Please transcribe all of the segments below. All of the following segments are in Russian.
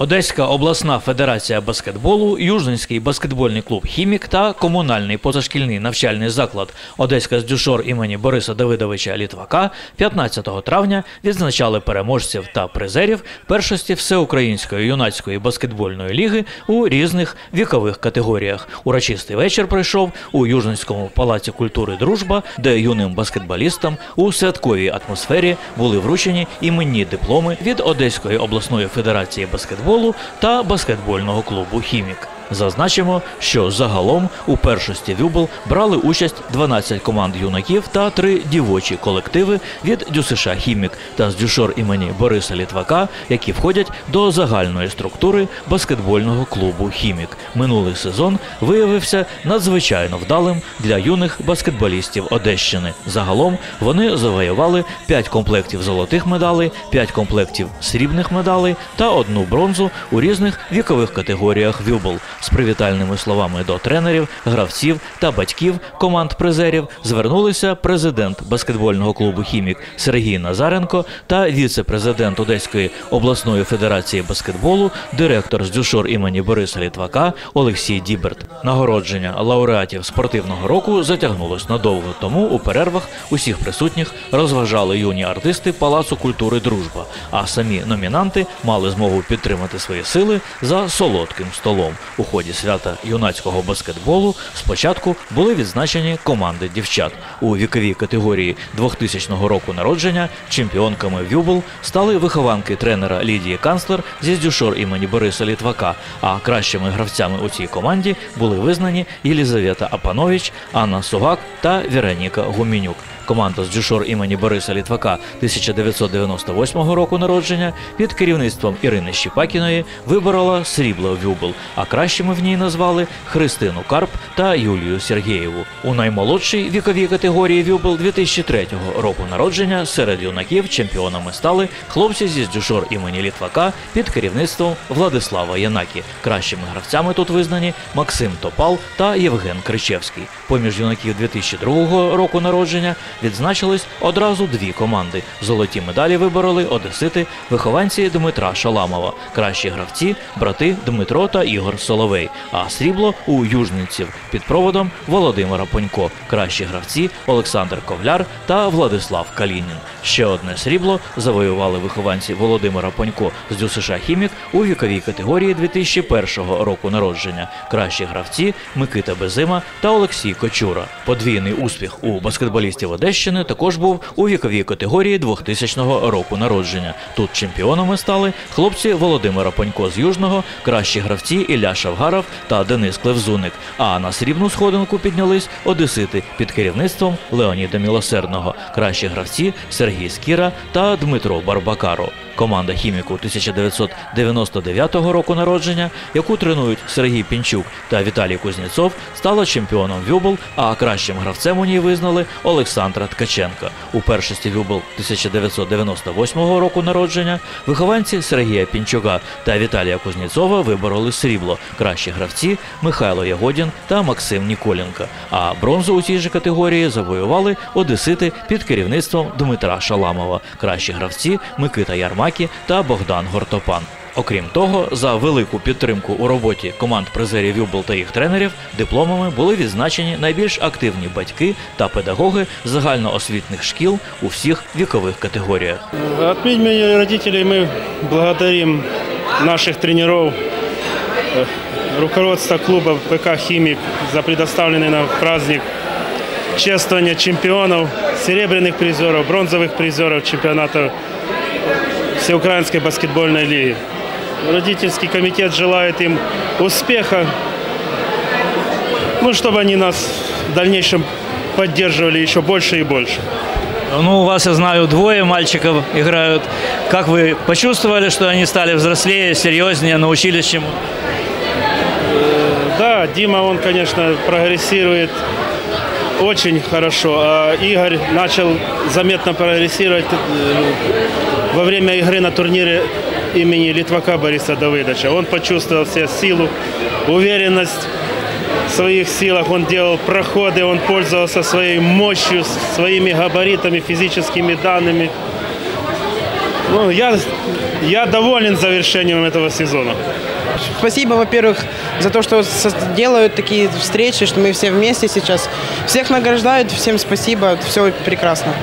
Одеська обласна федерація баскетболу, Южненський баскетбольний клуб Хімік та комунальний позашкільний навчальний заклад Одеська здюшор імені Бориса Давидовича Літвака 15 травня відзначали переможців та призерів першості всеукраїнської юнацької баскетбольної ліги у різних вікових категоріях. Урочистий вечір пройшов у Южненському палаці культури Дружба, де юним баскетболістам у святковій атмосфері були вручені іменні дипломи від Одеської обласної федерації баскетболу та баскетбольного клубу Хімік. Зазначимо, що загалом у першості Вюбл брали участь 12 команд юнаків та три дівочі колективи від ДЮСШ Хімік та з дюшор імені Бориса Літвака, які входять до загальної структури баскетбольного клубу Хімік. Минулий сезон виявився надзвичайно вдалим для юних баскетболістів Одещини. Загалом вони завоювали 5 комплектів золотих медалей, 5 комплектів срібних медалей та одну бронзу у різних вікових категоріях Вюбл. З привітальними словами до тренерів, гравців та батьків команд призерів звернулися президент баскетбольного клубу Хімік Сергій Назаренко та віце-президент Одеської обласної федерації баскетболу, директор з дюшор імені Бориса Літвака Олексій Діберт. Нагородження лауреатів спортивного року затягнулось надовго, тому у перервах усіх присутніх розважали юні артисти Палацу культури Дружба. А самі номінанти мали змогу підтримати свої сили за солодким столом. Ході свята юнацького баскетболу спочатку були відзначені команди дівчат у віковій категорії 2000 року народження. Чемпіонками Вюбл стали вихованки тренера Лідії Канцлер зі здюшор імені Бориса Літвака. А кращими гравцями у цій команді були визнані Єлізавета Апанович, Анна Сугак та Вероніка Гумінюк. Команда з дюшор імені Бориса Літвака 1998 року народження під керівництвом Ірини Щіпакіної виборола срібло Вюбл, а кращими в ній назвали Христину Карп та Юлію Сергієву. У наймолодшій віковій категорії Вюбл 2003 року народження серед юнаків чемпіонами стали хлопці зі дюшор імені Літвака під керівництвом Владислава Янакі. Кращими гравцями тут визнані Максим Топал та Євген Кричевський. Поміж юнаків 2002 року народження відзначились одразу дві команди. Золоті медалі вибороли одесити, вихованці Дмитра Шаламова, кращі гравці, брати Дмитро та Ігор Соловей. А срібло у южниців під проводом Володимира Понько, кращі гравці Олександр Ковляр та Владислав Калінін. Ще одне срібло завоювали вихованці Володимира Понько з ДЮСШ Хімік у віковій категорії 2001 року народження. Кращі гравці Микита Безима та Олексій Кочура. Подвійний успіх у баскетболістів Одещини також був у віковій категорії 2000 року народження. Тут чемпіонами стали хлопці Володимира Понько з Южного, кращі гравці Ілля Шавгаров та Денис Клевзуник. А на срібну сходинку піднялись одесити під керівництвом Леоніда Мілосердного, кращі гравці Сергій Скіра та Дмитро Барбакаро. Команда хіміку 1999 року народження, яку тренують Сергій Пінчук та Віталій Кузнєцов, стала чемпіоном Вюбл, а кращим гравцем у ній визнали Олександра Ткаченка. У першості Вюбл 1998 року народження вихованці Сергія Пінчука та Віталія Кузнєцова вибороли срібло. Кращі гравці Михайло Ягодін та Максим Ніколенко. А бронзу у цій же категорії завоювали одесити під керівництвом Дмитра Шаламова. Кращі гравці Микита Ярмакі та Богдан Гортопан. Окрім того, за велику підтримку у роботі команд призерів Юбл та їх тренерів дипломами були відзначені найбільш активні батьки та педагоги загальноосвітних шкіл у всіх вікових категоріях. От имени родителей мы благодарим наших тренеров, э, руководство клуба ПК «Химик» за предоставленный нам праздник чествования чемпионов, серебряных призеров, бронзовых призеров чемпионата Всеукраинской баскетбольной лиги. Родительский комитет желает им успеха, ну, чтобы они нас в дальнейшем поддерживали еще больше и больше. Ну, у вас, я знаю, двое мальчиков играют. Как вы почувствовали, что они стали взрослее, серьезнее, научились чему? Да, Дима, он, конечно, прогрессирует очень хорошо, а Игорь начал заметно прогрессировать э, во время игры на турнире имени Литвака Бориса Давыдовича. Он почувствовал себе силу, уверенность в своих силах, он делал проходы, он пользовался своей мощью, своими габаритами, физическими данными. Ну, я, я доволен завершением этого сезона. Спасибо, во-первых, за то, что делают такие встречи, что мы все вместе сейчас. Всех награждают, всем спасибо, все прекрасно.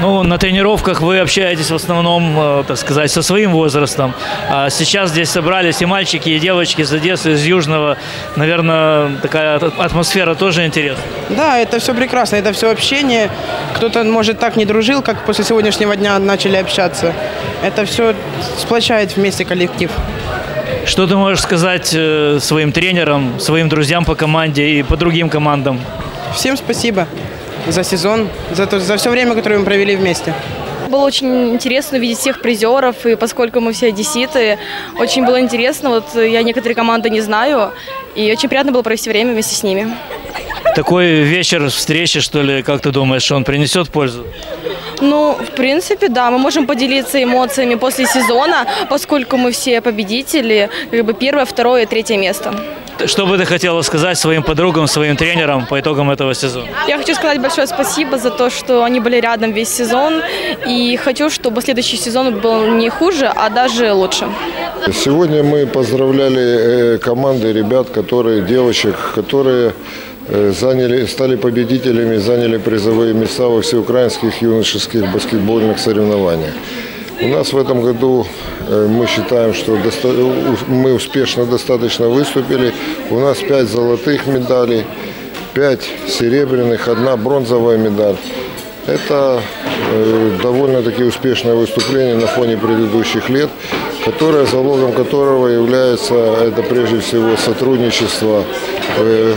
Ну, на тренировках вы общаетесь в основном, э, так сказать, со своим возрастом. А сейчас здесь собрались и мальчики, и девочки из Одессы, из Южного. Наверное, такая ат- атмосфера тоже интересна. Да, это все прекрасно, это все общение. Кто-то, может, так не дружил, как после сегодняшнего дня начали общаться. Это все сплочает вместе коллектив. Что ты можешь сказать э, своим тренерам, своим друзьям по команде и по другим командам? Всем спасибо за сезон, за, то, за все время, которое мы провели вместе. Было очень интересно увидеть всех призеров, и поскольку мы все одесситы, очень было интересно. Вот я некоторые команды не знаю, и очень приятно было провести время вместе с ними. Такой вечер встречи, что ли, как ты думаешь, он принесет пользу? Ну, в принципе, да, мы можем поделиться эмоциями после сезона, поскольку мы все победители, как бы первое, второе и третье место. Что бы ты хотела сказать своим подругам, своим тренерам по итогам этого сезона? Я хочу сказать большое спасибо за то, что они были рядом весь сезон, и хочу, чтобы следующий сезон был не хуже, а даже лучше. Сегодня мы поздравляли э, команды ребят, которые, девочек, которые э, заняли, стали победителями, заняли призовые места во всеукраинских юношеских баскетбольных соревнованиях. У нас в этом году мы считаем, что у- мы успешно достаточно выступили. У нас пять золотых медалей, пять серебряных, одна бронзовая медаль. Это э, довольно-таки успешное выступление на фоне предыдущих лет, которое, залогом которого является, это прежде всего сотрудничество э,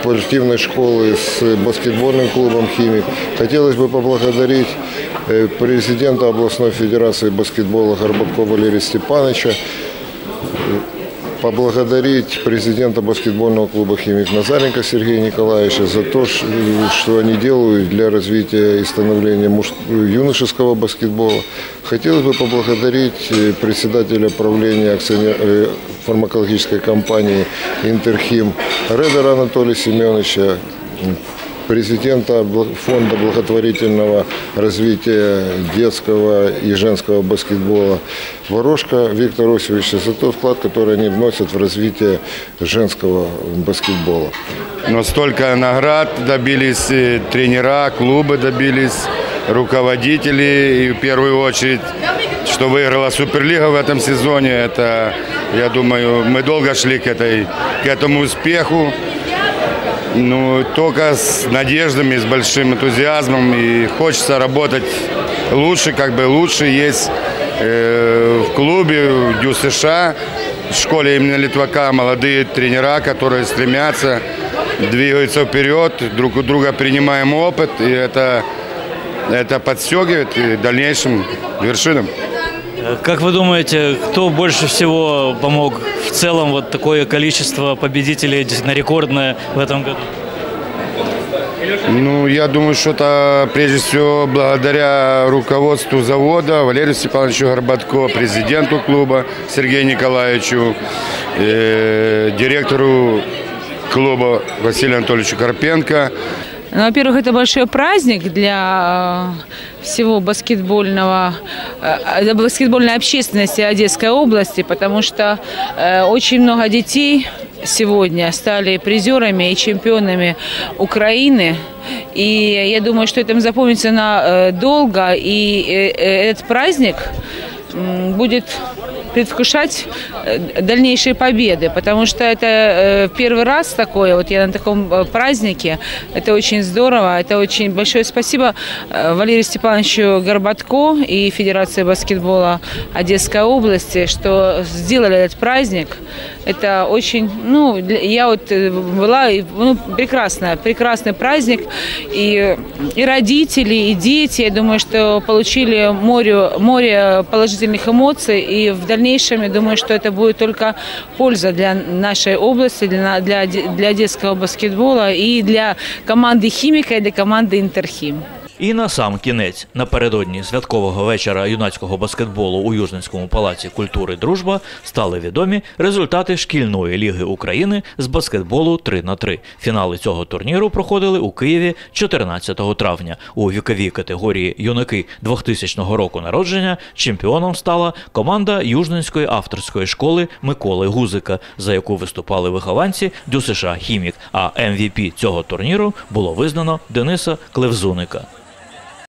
спортивной школы с баскетбольным клубом «Химик». Хотелось бы поблагодарить э, президента областной федерации баскетбола Горбаткова Валерия Степановича, поблагодарить президента баскетбольного клуба «Химик» Назаренко Сергея Николаевича за то, что они делают для развития и становления юношеского баскетбола. Хотелось бы поблагодарить э, председателя правления акционер- э, фармакологической компании «Интерхим» Редера Анатолия Семеновича, президента фонда благотворительного развития детского и женского баскетбола Ворожка Виктора Осиповича за тот вклад, который они вносят в развитие женского баскетбола. Но столько наград добились тренера, клубы добились, руководители. И в первую очередь, что выиграла Суперлига в этом сезоне, это, я думаю, мы долго шли к, этой, к этому успеху. Ну, только с надеждами, с большим энтузиазмом. И хочется работать лучше, как бы лучше есть э, в клубе, в Дю США, в школе имени Литвака молодые тренера, которые стремятся, двигаются вперед, друг у друга принимаем опыт, и это, это подстегивает и дальнейшим вершинам. Как вы думаете, кто больше всего помог в целом вот такое количество победителей действительно рекордное в этом году? Ну, я думаю, что это прежде всего благодаря руководству завода Валерию Степановичу Горбатко, президенту клуба Сергею Николаевичу, э, директору клуба Василию Анатольевичу Карпенко. Ну, Во-первых, это большой праздник для э, всего баскетбольного, э, для баскетбольной общественности Одесской области, потому что э, очень много детей сегодня стали призерами и чемпионами Украины. И я думаю, что это им запомнится на э, долго. И э, э, этот праздник будет предвкушать э, дальнейшие победы, потому что это э, первый раз такое, вот я на таком э, празднике, это очень здорово, это очень большое спасибо Валерию Степановичу Горбатко и Федерации баскетбола Одесской области, что сделали этот праздник. Это очень, ну, я вот была, ну, прекрасно, прекрасный праздник, и, и родители, и дети, я думаю, что получили море, море положительных эмоций, и в дальнейшем, я думаю, что это будет только польза для нашей области, для, для, для детского баскетбола и для команды «Химика» и для команды «Интерхим». І на сам кінець, напередодні святкового вечора юнацького баскетболу у Южненському палаці культури Дружба стали відомі результати шкільної ліги України з баскетболу 3 на 3 Фінали цього турніру проходили у Києві 14 травня. У віковій категорії юнаки 2000 року народження чемпіоном стала команда Южненської авторської школи Миколи Гузика, за яку виступали вихованці ДЮСШ Хімік. А МВП цього турніру було визнано Дениса Клевзуника.